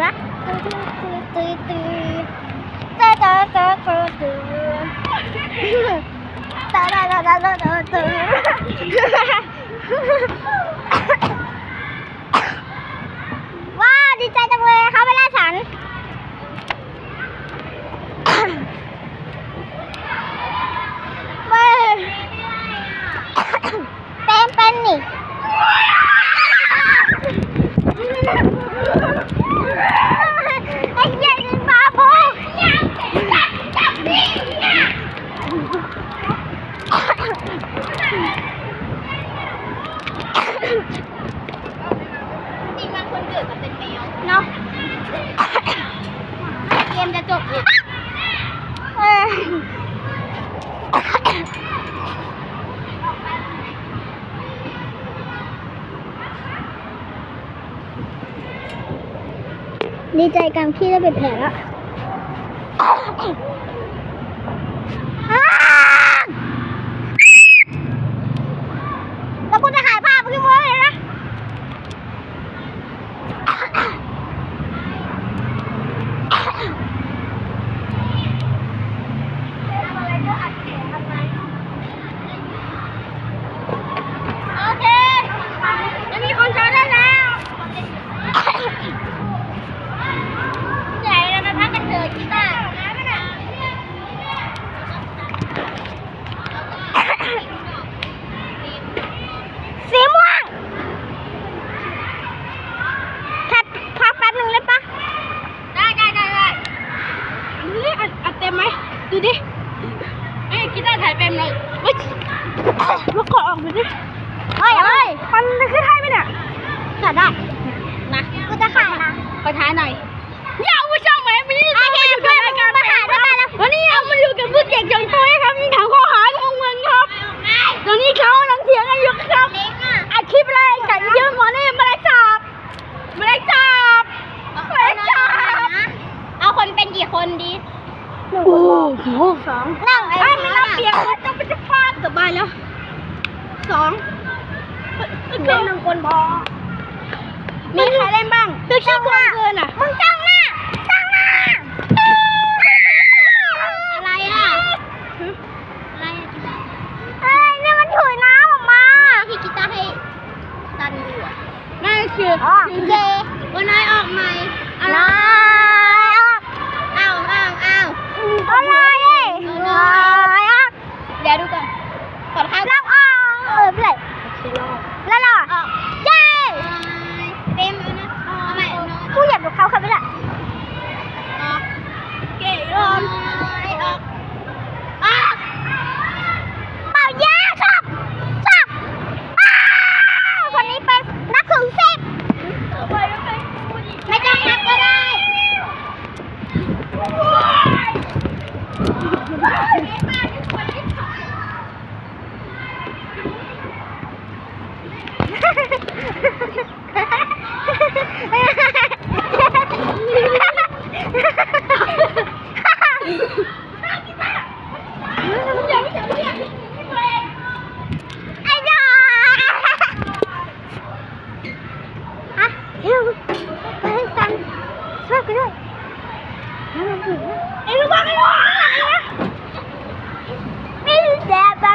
แม่อย่าเพิ่งไปนะตื้อตื้อตื้อตื้อตื้อตื้อตื้อตื้อตื้อตาตาตาตาตาตาตื้อว้าวดีใจจังเลยเขาไปล่าฉัน เว้ยเป็นเป็นนี่ ไอ้เหี้ยยิงบาโบจริงมันคนเกิดมาเป็นแมวเนาะเกมจะจบเนี่ยเออ ดีใจกันที่ได้เป็นแผลแล้วอ้าวแล้วกูจะถ่ายภาพพี่โมเลยนะ โอเคจะมีคนชนะได้แล้วใหญ่แล้วมาพักกันเถอะกีตาร์สีม่วงพักพักแป๊บหนึ่งเลยปะได้ได้ได้ได้ นี่อัดอัดเต็มไหม ดูดิเอ้ยกีตาร์ถ่ายเต็มเลยเฮ้ยแล้วกดออกไปดิเฮ้ยเฮ้ยมันจะขึ้นให้ไหมเนี่ยถ่ายได้นะกูจะขายนะขอถ่ายหน่อยอย่าเอาไปช่องไหมมีโอเคเพื่อนมึงมาหาด้วยกันนะวันนี้เอามาอยู่กับผู้เด็กอย่างตัวครับมีถังข้อหาของเงินครับตอนนี้เขากำลังเถียงกันอยู่ครับเล็กอะอัดคลิปอะไรกันเยอะหมอนี่มาได้จับมาได้จับมาได้จับ เอาคนเป็นกี่คนดี โอ้โหสอง นั่งไอ้ ไอ้ไม่ต้องเปลี่ยนเลยต้องเป็นจะฟาดกลับบ้านแล้วสองเล่นหนึ่งคนพอ มี ใครเล่นบ้างดูช่างหน้าเกินอะมึงจ้องหน้าจ้องหน้าอะไรอะอะไรอะเอ้ยนี่มันถุยน้ำออกมาที่กีตาร์ให้ซันอยู่อะนั่นคืออ๋อคือเจวันน้อยออกใหม่อะไร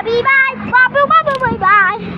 Bye bye. Bobby, Bobby, bye. bye.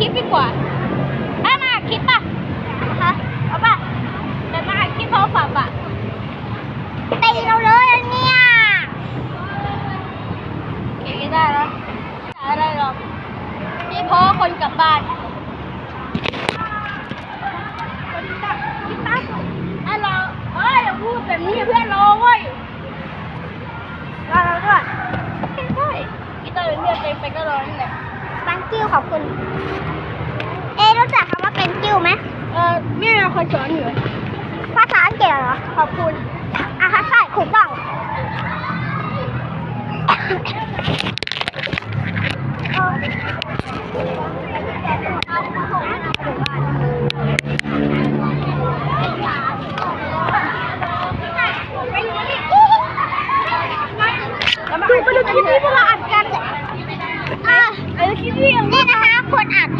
คลิปดีกว่าถ้ามาอัดคลิปป่ะฮะเอาป่ะเดี๋ยวมาอัดคลิปพร้อมฝับอะตีเราเลยอะเนี่ยเก่งได้แล้วไม่ได้อะไรหรอกนี่เพราะคนกลับบ้านคนกลับคิดตั้งถ้าเราเฮ้ยอย่าพูดแบบนี้เพื่อนเราเว้ยรอเราด้วยใช่กีตาร์เป็นเพื่อนไปไปก็รอนี่แหละตัง กิ้วขอบคุณ เอรู้จักคำว่าเป็นกิ้วไหมเออแม่เคอยสอนอยู่ภาษาอังกฤษเหรอ ขอบคุณ อะค่ะใช่ถูกต้อง ดูไปดูคลิปนี้พวกเราอัดกัน อะ เออคลิปนี้ยัง นี่